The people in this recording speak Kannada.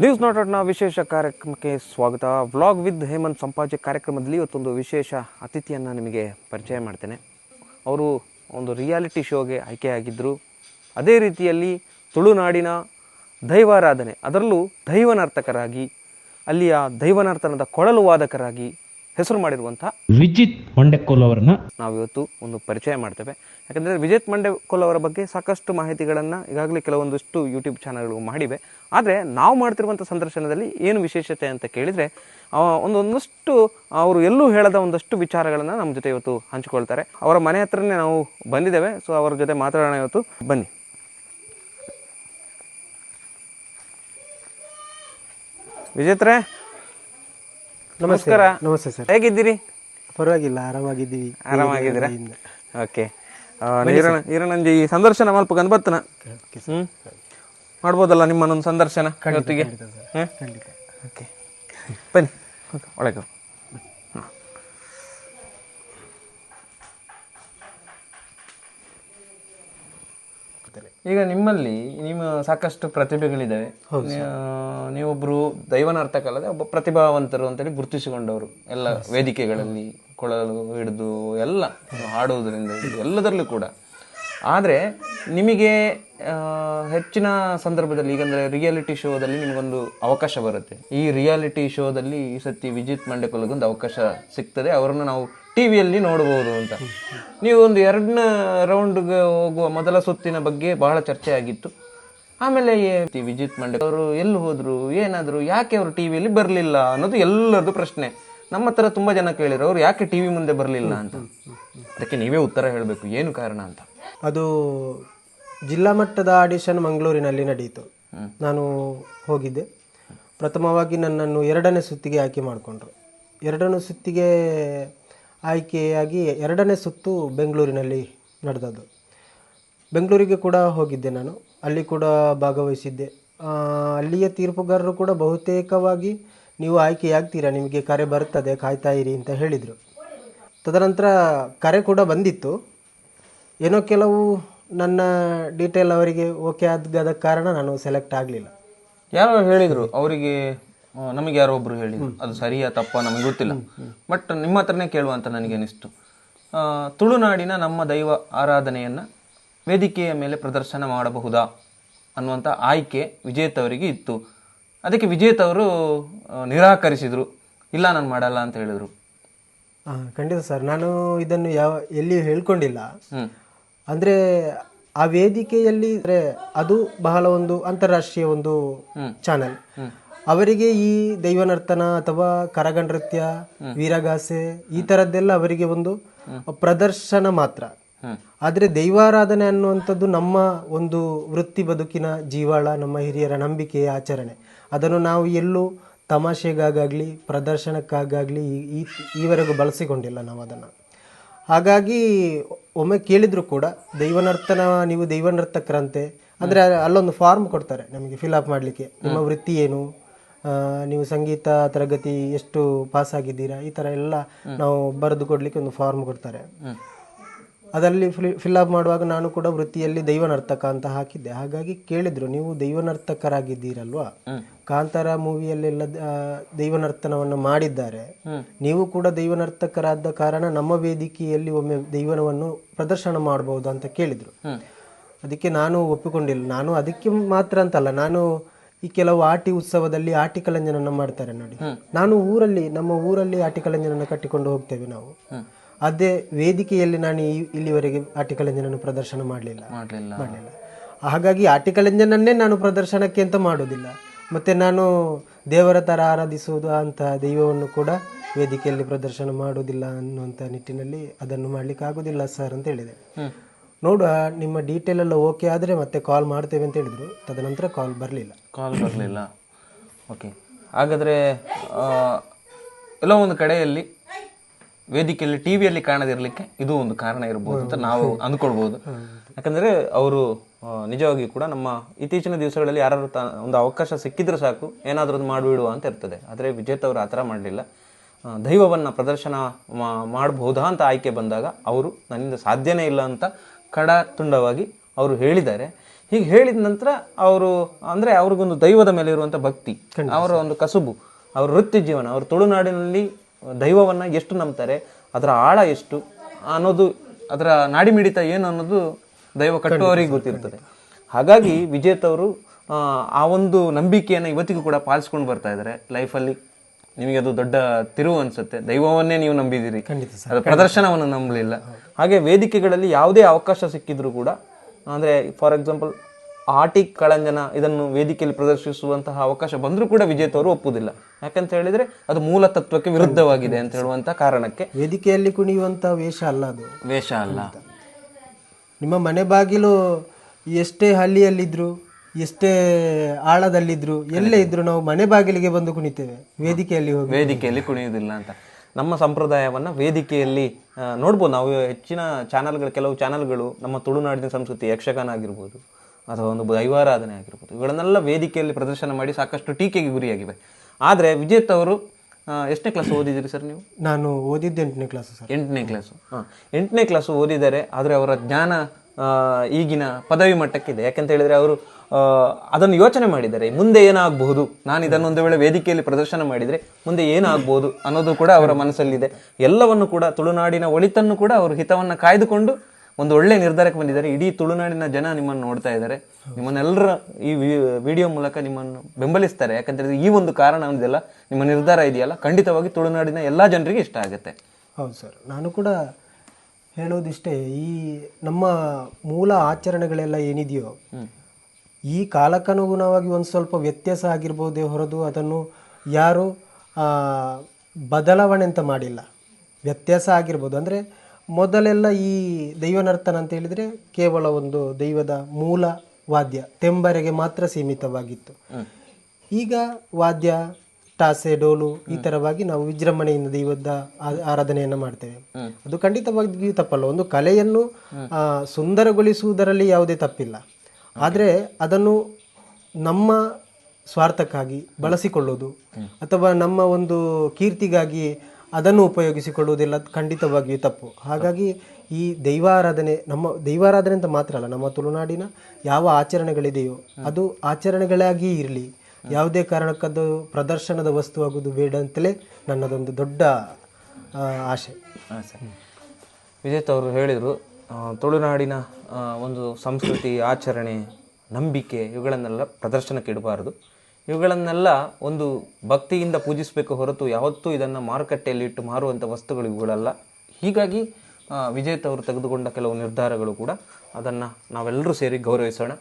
ನ್ಯೂಸ್ ನಾಟ್ನ ವಿಶೇಷ ಕಾರ್ಯಕ್ರಮಕ್ಕೆ ಸ್ವಾಗತ. ವ್ಲಾಗ್ ವಿತ್ ಹೇಮಂತ್ ಸಂಪಾಜೆ ಕಾರ್ಯಕ್ರಮದಲ್ಲಿ ಇವತ್ತೊಂದು ವಿಶೇಷ ಅತಿಥಿಯನ್ನು ನಿಮಗೆ ಪರಿಚಯ ಮಾಡ್ತೇನೆ. ಅವರು ಒಂದು ರಿಯಾಲಿಟಿ ಶೋಗೆ ಆಯ್ಕೆಯಾಗಿದ್ದರು ಅದೇ ರೀತಿಯಲ್ಲಿ ತುಳುನಾಡಿನ ದೈವಾರಾಧನೆ, ಅದರಲ್ಲೂ ದೈವನರ್ತಕರಾಗಿ, ಅಲ್ಲಿಯ ದೈವನರ್ತನದ ಕೊಳಲು ವಾದಕರಾಗಿ ಹೆಸರು ಮಾಡಿರುವಂತಹ ವಿಜಿತ್ ಮಂಡೆಕೋಲ್ ಅವರನ್ನ ನಾವಿವತ್ತು ಒಂದು ಪರಿಚಯ ಮಾಡ್ತೇವೆ. ಯಾಕಂದರೆ ವಿಜಿತ್ ಮಂಡೆಕೋಲ್ ಅವರ ಬಗ್ಗೆ ಸಾಕಷ್ಟು ಮಾಹಿತಿಗಳನ್ನು ಈಗಾಗಲೇ ಕೆಲವೊಂದಿಷ್ಟು ಯೂಟ್ಯೂಬ್ ಚಾನಲ್ಗಳು ಮಾಡಿವೆ. ಆದರೆ ನಾವು ಮಾಡ್ತಿರುವಂಥ ಸಂದರ್ಶನದಲ್ಲಿ ಏನು ವಿಶೇಷತೆ ಅಂತ ಕೇಳಿದರೆ ಒಂದೊಂದಷ್ಟು ಅವರು ಎಲ್ಲೂ ಹೇಳದ ಒಂದಷ್ಟು ವಿಚಾರಗಳನ್ನು ನಮ್ಮ ಜೊತೆ ಇವತ್ತು ಹಂಚಿಕೊಳ್ತಾರೆ. ಅವರ ಮನೆ ಹತ್ರನೇ ನಾವು ಬಂದಿದ್ದೇವೆ. ಸೊ ಅವರ ಜೊತೆ ಮಾತಾಡೋಣ ಇವತ್ತು. ಬನ್ನಿ. ವಿಜೇತ್ರೆ ನಮಸ್ಕಾರ. ನಮಸ್ತೆ ಸರ್. ಹೇಗಿದ್ದೀರಿ? ಪರವಾಗಿಲ್ಲ ಆರಾಮಾಗಿದ್ದೀವಿ. ಆರಾಮಾಗಿದ್ದೀರಾ? ಓಕೆ. ಈರಣ ಈರಣಂಜಿ ಈ ಸಂದರ್ಶನ ಮಲ್ಪ ಗಂದ್ಬತ್ತನ ಹ್ಞೂ ಮಾಡ್ಬೋದಲ್ಲ ನಿಮ್ಮನ್ನೊಂದು ಸಂದರ್ಶನ? ಖಂಡಿತ ಓಕೆ. ಬನ್ನಿ. ಓಕೆ, ಒಳಗೆ ಈಗ ನಿಮ್ಮಲ್ಲಿ ನಿಮ್ಮ ಸಾಕಷ್ಟು ಪ್ರತಿಭೆಗಳಿದ್ದಾವೆ ನೀವೊಬ್ರು ದೈವನಾರ್ಥಕ ಅಲ್ಲದೆ ಒಬ್ಬ ಪ್ರತಿಭಾವಂತರು ಅಂತೇಳಿ ಗುರುತಿಸಿಕೊಂಡವರು. ಎಲ್ಲ ವೇದಿಕೆಗಳಲ್ಲಿ ಕೊಳಲು ಹಿಡಿದು ಎಲ್ಲ ಹಾಡುವುದರಿಂದ ಎಲ್ಲದರಲ್ಲೂ ಕೂಡ. ಆದರೆ ನಿಮಗೆ ಹೆಚ್ಚಿನ ಸಂದರ್ಭದಲ್ಲಿ, ಈಗಂದ್ರೆ ರಿಯಾಲಿಟಿ ಶೋದಲ್ಲಿ ನಿಮಗೊಂದು ಅವಕಾಶ ಬರುತ್ತೆ. ಈ ರಿಯಾಲಿಟಿ ಶೋದಲ್ಲಿ ಈ ಸತಿ ವಿಜಿತ್ ಮಂಡ್ಯಕೊಲಗೊಂದು ಅವಕಾಶ ಸಿಗ್ತದೆ. ಅವರನ್ನು ನಾವು ಟಿವಿಯಲ್ಲಿ ನೋಡಬಹುದು ಅಂತ. ನೀವು ಒಂದು ಎರಡನೇ ರೌಂಡ್ಗೆ ಹೋಗುವ ಮೊದಲ ಸುತ್ತಿನ ಬಗ್ಗೆ ಬಹಳ ಚರ್ಚೆ ಆಗಿತ್ತು. ಆಮೇಲೆ ವಿಜಿತ್ ಮಂಡ್ಯ ಅವರು ಎಲ್ಲಿ ಹೋದರು, ಏನಾದರೂ, ಯಾಕೆ ಅವರು ಟಿವಿಯಲ್ಲಿ ಬರಲಿಲ್ಲ ಅನ್ನೋದು ಎಲ್ಲರದು ಪ್ರಶ್ನೆ. ನಮ್ಮ ಹತ್ರ ತುಂಬ ಜನ ಕೇಳಿದ್ರು, ಅವ್ರು ಯಾಕೆ ಟಿ ವಿ ಮುಂದೆ ಬರಲಿಲ್ಲ? ಅಂತ. ಅದಕ್ಕೆ ನೀವೇ ಉತ್ತರ ಹೇಳಬೇಕು. ಏನು ಕಾರಣ ಅಂತ. ಅದು ಜಿಲ್ಲಾ ಮಟ್ಟದ ಆಡಿಷನ್ ಮಂಗಳೂರಿನಲ್ಲಿ ನಡೆಯಿತು. ನಾನು ಹೋಗಿದ್ದೆ. ಪ್ರಥಮವಾಗಿ ನನ್ನನ್ನು ಎರಡನೇ ಸುತ್ತಿಗೆ ಆಯ್ಕೆ ಮಾಡಿಕೊಂಡ್ರು. ಎರಡನೇ ಸುತ್ತಿಗೆ ಆಯ್ಕೆಯಾಗಿ ಎರಡನೇ ಸುತ್ತು ಬೆಂಗಳೂರಿನಲ್ಲಿ ನಡೆದದ್ದು. ಬೆಂಗಳೂರಿಗೆ ಕೂಡ ಹೋಗಿದ್ದೆ ನಾನು. ಅಲ್ಲಿ ಕೂಡ ಭಾಗವಹಿಸಿದ್ದೆ. ಅಲ್ಲಿಯ ತೀರ್ಪುಗಾರರು ಕೂಡ ಬಹುತೇಕವಾಗಿ ನೀವು ಆಯ್ಕೆಯಾಗ್ತೀರಾ, ನಿಮಗೆ ಕರೆ ಬರ್ತದೆ, ಕಾಯ್ತಾ ಇರಿ ಅಂತ ಹೇಳಿದರು. ತದನಂತರ ಕರೆ ಕೂಡ ಬಂದಿತ್ತು. ಏನೋ ಕೆಲವು ನನ್ನ ಡೀಟೇಲ್ ಅವರಿಗೆ ಓಕೆ ಆದ ಕಾರಣ ನಾನು ಸೆಲೆಕ್ಟ್ ಆಗಲಿಲ್ಲ. ಯಾರೋ ಹೇಳಿದರು ಅವರಿಗೆ ನಮಗೆ ಯಾರೋ ಒಬ್ರು ಹೇಳಿದ್ರು. ಅದು ಸರಿಯಾ ತಪ್ಪ ನಮಗೆ ಗೊತ್ತಿಲ್ಲ. ಬಟ್ ನಿಮ್ಮ ಹತ್ರನೇ ಕೇಳುವಂತ ನನಗೆ ಅನಿಸ್ತು ತುಳುನಾಡಿನ ನಮ್ಮ ದೈವ ಆರಾಧನೆಯನ್ನು ವೇದಿಕೆಯ ಮೇಲೆ ಪ್ರದರ್ಶನ ಮಾಡಬಹುದಾ ಅನ್ನುವಂಥ ಆಯ್ಕೆ ವಿಜೇತವರಿಗೆ ಇತ್ತು. ಅದಕ್ಕೆ ವಿಜೇತವರು ನಿರಾಕರಿಸಿದ್ರು. ಇಲ್ಲ ನಾನು ಮಾಡಲ್ಲ ಅಂತ ಹೇಳಿದರು. ಹಾಂ ಖಂಡಿತ ಸರ್. ನಾನು ಇದನ್ನು ಯಾವ ಎಲ್ಲಿಯೂ ಹೇಳ್ಕೊಂಡಿಲ್ಲ. ಅಂದರೆ ಆ ವೇದಿಕೆಯಲ್ಲಿ ಅಂದರೆ ಅದು ಬಹಳ ಒಂದು ಅಂತಾರಾಷ್ಟ್ರೀಯ ಒಂದು ಚಾನೆಲ್ ಅವರಿಗೆ ಈ ದೈವನರ್ತನ ಅಥವಾ ಕರಗ ನೃತ್ಯ ವೀರಗಾಸೆ ಈ ತರದ್ದೆಲ್ಲ ಅವರಿಗೆ ಒಂದು ಪ್ರದರ್ಶನ ಮಾತ್ರ. ಆದರೆ ದೈವಾರಾಧನೆ ಅನ್ನುವಂಥದ್ದು ನಮ್ಮ ಒಂದು ವೃತ್ತಿ ಬದುಕಿನ ಜೀವಾಳ ನಮ್ಮ ಹಿರಿಯರ ನಂಬಿಕೆಯ ಆಚರಣೆ. ಅದನ್ನು ನಾವು ಎಲ್ಲೂ ತಮಾಷೆಗಾಗಲಿ ಪ್ರದರ್ಶನಕ್ಕಾಗಲಿ ಈ ಈವರೆಗೂ ಬಳಸಿಕೊಂಡಿಲ್ಲ ನಾವು ಅದನ್ನು. ಹಾಗಾಗಿ ಒಮ್ಮೆ ಕೇಳಿದ್ರು ಕೂಡ ದೈವನರ್ತನ ನೀವು ದೈವನರ್ತಕರಂತೆ. ಅಂದರೆ ಅಲ್ಲೊಂದು ಫಾರ್ಮ್ ಕೊಡ್ತಾರೆ ನಮಗೆ ಫಿಲ್ ಅಪ್ ಮಾಡಲಿಕ್ಕೆ. ನಿಮ್ಮ ವೃತ್ತಿ ಏನು? ನೀವು ಸಂಗೀತ ತರಗತಿ ಎಷ್ಟು ಪಾಸ್ ಆಗಿದ್ದೀರಾ? ಈ ಥರ ಎಲ್ಲ ನಾವು ಬರೆದು ಕೊಡ್ಲಿಕ್ಕೆ ಒಂದು ಫಾರ್ಮ್ ಕೊಡ್ತಾರೆ. ಅದರಲ್ಲಿ ಫಿಲ್ ಅಪ್ ಮಾಡುವಾಗ ನಾನು ಕೂಡ ವೃತ್ತಿಯಲ್ಲಿ ದೈವನರ್ತಕ ಅಂತ ಹಾಕಿದ್ದೆ. ಹಾಗಾಗಿ ಕೇಳಿದ್ರು ನೀವು ದೈವನರ್ತಕರಾಗಿದ್ದೀರಲ್ವಾ? ಕಾಂತಾರ ಮೂವಿಯಲ್ಲೆಲ್ಲ ದೈವನರ್ತನವನ್ನು ಮಾಡಿದ್ದಾರೆ. ನೀವು ಕೂಡ ದೈವನರ್ತಕರಾದ ಕಾರಣ ನಮ್ಮ ವೇದಿಕೆಯಲ್ಲಿ ಒಮ್ಮೆ ದೈವನವನ್ನು ಪ್ರದರ್ಶನ ಮಾಡಬಹುದು ಅಂತ ಕೇಳಿದ್ರು. ಅದಕ್ಕೆ ನಾನು ಒಪ್ಪಿಕೊಂಡಿಲ್ಲ. ನಾನು ಅದಕ್ಕೆ ಮಾತ್ರ ಅಂತಲ್ಲ ನಾನು ಈ ಕೆಲವು ಆಟಿ ಉತ್ಸವದಲ್ಲಿ ಆಟಿ ಕಲಂಜನನ್ನು ಮಾಡ್ತಾರೆ ನೋಡಿ. ನಾನು ಊರಲ್ಲಿ ನಮ್ಮ ಊರಲ್ಲಿ ಆಟಿ ಕಲಂಜನನ್ನು ಕಟ್ಟಿಕೊಂಡು ಹೋಗ್ತೇವೆ ನಾವು. ಅದೇ ವೇದಿಕೆಯಲ್ಲಿ ನಾನು ಈ- ಇಲ್ಲಿವರೆಗೆ ಎಂಜಿನ್ ಅನ್ನು ಪ್ರದರ್ಶನ ಮಾಡಲಿಲ್ಲ. ಮಾಡಲಿಲ್ಲ. ಹಾಗಾಗಿ ಹಾಗಾಗಿ ಎಂಜಿನ್ ಅನ್ನೇ ನಾನು ಪ್ರದರ್ಶನಕ್ಕೆ ಅಂತ ಮಾಡೋದಿಲ್ಲ. ಮತ್ತೆ ನಾನು ದೇವರ ಥರ ಆರಾಧಿಸುವುದು ಅಂತ ದೈವವನ್ನು ಕೂಡ ವೇದಿಕೆಯಲ್ಲಿ ಪ್ರದರ್ಶನ ಮಾಡೋದಿಲ್ಲ ಅನ್ನುವಂಥ ನಿಟ್ಟಿನಲ್ಲಿ ಅದನ್ನು ಮಾಡ್ಲಿಕ್ಕೆ ಆಗೋದಿಲ್ಲ ಸರ್ ಅಂತ ಹೇಳಿದೆ. ನೋಡುವ ನಿಮ್ಮ ಡೀಟೇಲ್ ಎಲ್ಲ ಓಕೆ ಆದರೆ ಮತ್ತೆ ಕಾಲ್ ಮಾಡ್ತೇವೆ ಅಂತ ಹೇಳಿದರು. ತದನಂತರ ಕಾಲ್ ಬರಲಿಲ್ಲ. ಕಾಲ್ ಬರಲಿಲ್ಲ. ಓಕೆ ಹಾಗಾದರೆ ಎಲ್ಲೋ ಒಂದು ಕಡೆಯಲ್ಲಿ ವೇದಿಕೆಯಲ್ಲಿ ಟಿವಿಯಲ್ಲಿ ಕಾಣದಿರಲಿಕ್ಕೆ ಇದು ಒಂದು ಕಾರಣ ಇರಬಹುದು ಅಂತ ನಾವು ಅಂದ್ಕೊಳ್ಬಹುದು ಯಾಕಂದ್ರೆ ಅವರು ನಿಜವಾಗಿ ಕೂಡ ನಮ್ಮ ಇತ್ತೀಚಿನ ದಿವಸಗಳಲ್ಲಿ ಯಾರು ಒಂದು ಅವಕಾಶ ಸಿಕ್ಕಿದ್ರೆ ಸಾಕು ಏನಾದರೂ ಒಂದು ಮಾಡಿಬಿಡುವ ಅಂತ ಇರ್ತದೆ. ಆದರೆ ವಿಜೇತ್ ಅವರು ಆ ಥರ ಮಾಡಲಿಲ್ಲ. ದೈವವನ್ನು ಪ್ರದರ್ಶನ ಮಾಡಬಹುದಾ ಅಂತ ಆಯ್ಕೆ ಬಂದಾಗ ಅವರು ನನ್ನಿಂದ ಸಾಧ್ಯನೇ ಇಲ್ಲ ಅಂತ ಕಡ ತುಂಡವಾಗಿ ಅವರು ಹೇಳಿದ್ದಾರೆ. ಹೀಗೆ ಹೇಳಿದ ನಂತರ ಅವರು ಅಂದ್ರೆ ಅವ್ರಿಗೊಂದು ದೈವದ ಮೇಲೆ ಇರುವಂಥ ಭಕ್ತಿ ಅವರ ಒಂದು ಕಸುಬು ಅವ್ರ ವೃತ್ತಿ ಜೀವನ ಅವ್ರ ತುಳುನಾಡಿನಲ್ಲಿ ದೈವವನ್ನ ಎಷ್ಟು ನಂಬ್ತಾರೆ ಅದರ ಆಳ ಎಷ್ಟು ಅನ್ನೋದು ಅದರ ನಾಡಿಮಿಡಿತ ಏನು ಅನ್ನೋದು ದೈವ ಕಟ್ಟುವವರಿಗೆ ಗೊತ್ತಿರ್ತದೆ. ಹಾಗಾಗಿ ವಿಜೇತವರು ಆ, ಆ ಒಂದು ನಂಬಿಕೆಯನ್ನು ಇವತ್ತಿಗೂ ಕೂಡ ಪಾಲಿಸ್ಕೊಂಡು ಬರ್ತಾ ಇದ್ದಾರೆ ಲೈಫಲ್ಲಿ. ನಿಮಗೆ ಅದು ದೊಡ್ಡ ತಿರುವು ಅನ್ಸುತ್ತೆ. ದೈವವನ್ನೇ ನೀವು ನಂಬಿದಿರಿ ಅದು ಪ್ರದರ್ಶನವನ್ನು ನಂಬಲಿಲ್ಲ. ಹಾಗೆ ವೇದಿಕೆಗಳಲ್ಲಿ ಯಾವುದೇ ಅವಕಾಶ ಸಿಕ್ಕಿದ್ರು ಕೂಡ ಅಂದರೆ ಫಾರ್ ಎಕ್ಸಾಂಪಲ್ ಆಟಿ ಕಳಂಜನ ಇದನ್ನು ವೇದಿಕೆಯಲ್ಲಿ ಪ್ರದರ್ಶಿಸುವಂತಹ ಅವಕಾಶ ಬಂದರೂ ಕೂಡ ವಿಜೇತವರು ಒಪ್ಪುವುದಿಲ್ಲ. ಯಾಕಂತ ಹೇಳಿದ್ರೆ ಅದು ಮೂಲ ತತ್ವಕ್ಕೆ ವಿರುದ್ಧವಾಗಿದೆ ಅಂತ ಹೇಳುವಂಥ ಕಾರಣಕ್ಕೆ ವೇದಿಕೆಯಲ್ಲಿ ಕುಣಿಯುವಂಥ ವೇಷ ಅಲ್ಲ ಅದು. ವೇಷ ಅಲ್ಲ. ನಿಮ್ಮ ಮನೆ ಬಾಗಿಲು ಎಷ್ಟೇ ಹಳ್ಳಿಯಲ್ಲಿದ್ರು ಎಷ್ಟೇ ಆಳದಲ್ಲಿದ್ರು ಎಲ್ಲೇ ಇದ್ರು ನಾವು ಮನೆ ಬಾಗಿಲಿಗೆ ಬಂದು ಕುಣಿತೇವೆ ವೇದಿಕೆಯಲ್ಲಿ ಹೋಗಿ. ವೇದಿಕೆಯಲ್ಲಿ ಕುಣಿಯುವುದಿಲ್ಲ ಅಂತ. ನಮ್ಮ ಸಂಪ್ರದಾಯವನ್ನು ವೇದಿಕೆಯಲ್ಲಿ ನೋಡ್ಬೋದು ನಾವು ಹೆಚ್ಚಿನ ಚಾನಲ್ಗಳು ಕೆಲವು ಚಾನಲ್ಗಳು ನಮ್ಮ ತುಳುನಾಡಿನ ಸಂಸ್ಕೃತಿ ಯಕ್ಷಗಾನ ಆಗಿರ್ಬೋದು ಅಥವಾ ಒಂದು ದೈವಾರಾಧನೆ ಆಗಿರ್ಬೋದು. ಇವುಗಳನ್ನೆಲ್ಲ ವೇದಿಕೆಯಲ್ಲಿ ಪ್ರದರ್ಶನ ಮಾಡಿ ಸಾಕಷ್ಟು ಟೀಕೆಗೆ ಗುರಿಯಾಗಿವೆ. ಆದರೆ ವಿಜೇತ್ ಅವರು ಎಷ್ಟನೇ ಕ್ಲಾಸ್ ಓದಿದಿರಿ ಸರ್ ನೀವು? ನಾನು ಓದಿದ್ದು ಎಂಟನೇ ಕ್ಲಾಸ್ ಸರ್ ಎಂಟನೇ ಕ್ಲಾಸು ಹಾಂ. ಎಂಟನೇ ಕ್ಲಾಸು ಓದಿದ್ದಾರೆ ಆದರೆ ಅವರ ಜ್ಞಾನ ಈಗಿನ ಪದವಿ ಮಟ್ಟಕ್ಕಿದೆ. ಯಾಕಂತ ಹೇಳಿದರೆ ಅವರು ಅದನ್ನು ಯೋಚನೆ ಮಾಡಿದ್ದಾರೆ ಮುಂದೆ ಏನಾಗಬಹುದು? ನಾನು ಇದನ್ನು ಒಂದು ವೇಳೆ ವೇದಿಕೆಯಲ್ಲಿ ಪ್ರದರ್ಶನ ಮಾಡಿದರೆ ಮುಂದೆ ಏನಾಗಬಹುದು ಅನ್ನೋದು ಕೂಡ ಅವರ ಮನಸ್ಸಲ್ಲಿದೆ. ಎಲ್ಲವನ್ನು ಕೂಡ ತುಳುನಾಡಿನ ಒಳಿತನ್ನು ಕೂಡ ಅವರು ಹಿತವನ್ನು ಕಾಯ್ದುಕೊಂಡು ಒಂದು ಒಳ್ಳೆ ನಿರ್ಧಾರಕ್ಕೆ ಬಂದಿದ್ದಾರೆ. ಇಡೀ ತುಳುನಾಡಿನ ಜನ ನಿಮ್ಮನ್ನು ನೋಡ್ತಾ ಇದ್ದಾರೆ. ನಿಮ್ಮನ್ನೆಲ್ಲರ ಈ ವಿಡಿಯೋ ಮೂಲಕ ನಿಮ್ಮನ್ನು ಬೆಂಬಲಿಸ್ತಾರೆ. ಯಾಕಂದ್ರೆ ಈ ಒಂದು ಕಾರಣ ಇದೆಯಲ್ಲ ನಿಮ್ಮ ನಿರ್ಧಾರ ಇದೆಯಲ್ಲ? ಖಂಡಿತವಾಗಿ ತುಳುನಾಡಿನ ಎಲ್ಲ ಜನರಿಗೆ ಇಷ್ಟ ಆಗುತ್ತೆ. ಹೌದು ಸರ್. ನಾನು ಕೂಡ ಹೇಳೋದಿಷ್ಟೇ ಈ ನಮ್ಮ ಮೂಲ ಆಚರಣೆಗಳೆಲ್ಲ ಏನಿದೆಯೋ ಈ ಕಾಲಕ್ಕನುಗುಣವಾಗಿ ಒಂದು ಸ್ವಲ್ಪ ವ್ಯತ್ಯಾಸ ಆಗಿರ್ಬೋದೇ ಹೊರತು ಅದನ್ನು ಯಾರು ಬದಲಾವಣೆ ಅಂತ ಮಾಡಿಲ್ಲ. ವ್ಯತ್ಯಾಸ ಆಗಿರ್ಬೋದು. ಅಂದರೆ ಮೊದಲೆಲ್ಲ ಈ ದೈವನರ್ತನ ಅಂತ ಹೇಳಿದರೆ ಕೇವಲ ಒಂದು ದೈವದ ಮೂಲ ವಾದ್ಯ, ತೆಂಬರೆಗೆ ಮಾತ್ರ ಸೀಮಿತವಾಗಿತ್ತು. ಈಗ ವಾದ್ಯ, ಟಾಸೆ, ಡೋಲು ಈ ತರವಾಗಿ ನಾವು ವಿಜೃಂಭಣೆಯಿಂದ ದೈವದ ಆರಾಧನೆಯನ್ನು ಮಾಡ್ತೇವೆ. ಅದು ಖಂಡಿತವಾಗಿಯೂ ತಪ್ಪಲ್ಲ. ಒಂದು ಕಲೆಯನ್ನು ಸುಂದರಗೊಳಿಸುವುದರಲ್ಲಿ ಯಾವುದೇ ತಪ್ಪಿಲ್ಲ. ಆದರೆ ಅದನ್ನು ನಮ್ಮ ಸ್ವಾರ್ಥಕ್ಕಾಗಿ ಬಳಸಿಕೊಳ್ಳೋದು ಅಥವಾ ನಮ್ಮ ಒಂದು ಕೀರ್ತಿಗಾಗಿ ಅದನ್ನು ಉಪಯೋಗಿಸಿಕೊಳ್ಳುವುದಿಲ್ಲ. ಖಂಡಿತವಾಗಿಯೂ ತಪ್ಪು. ಹಾಗಾಗಿ ಈ ದೈವಾರಾಧನೆ ನಮ್ಮ ದೈವಾರಾಧನೆ ಅಂತ ಮಾತ್ರ ಅಲ್ಲ ನಮ್ಮ ತುಳುನಾಡಿನ ಯಾವ ಆಚರಣೆಗಳಿದೆಯೋ ಅದು ಆಚರಣೆಗಳಾಗಿ ಇರಲಿ. ಯಾವುದೇ ಕಾರಣಕ್ಕದು ಪ್ರದರ್ಶನದ ವಸ್ತು ಆಗುವುದು ಬೇಡ ಅಂತಲೇ ನನ್ನದೊಂದು ದೊಡ್ಡ ಆ, ಆಶೆ. ವಿಜೇತ್ ಅವರು ಹೇಳಿದರು ತುಳುನಾಡಿನ ಒಂದು ಸಂಸ್ಕೃತಿ ಆಚರಣೆ ನಂಬಿಕೆ ಇವುಗಳನ್ನೆಲ್ಲ ಪ್ರದರ್ಶನಕ್ಕೆ ಇಡಬಾರದು. ಇವುಗಳನ್ನೆಲ್ಲ ಒಂದು ಭಕ್ತಿಯಿಂದ ಪೂಜಿಸಬೇಕು ಹೊರತು ಯಾವತ್ತೂ ಇದನ್ನು ಮಾರುಕಟ್ಟೆಯಲ್ಲಿ ಇಟ್ಟು ಮಾರುವಂಥ ವಸ್ತುಗಳು ಇವುಗಳಲ್ಲ. ಹೀಗಾಗಿ ವಿಜೇತ ಅವರು ತೆಗೆದುಕೊಂಡ ಕೆಲವು ನಿರ್ಧಾರಗಳು ಕೂಡ ಅದನ್ನು ನಾವೆಲ್ಲರೂ ಸೇರಿ ಗೌರವಿಸೋಣ.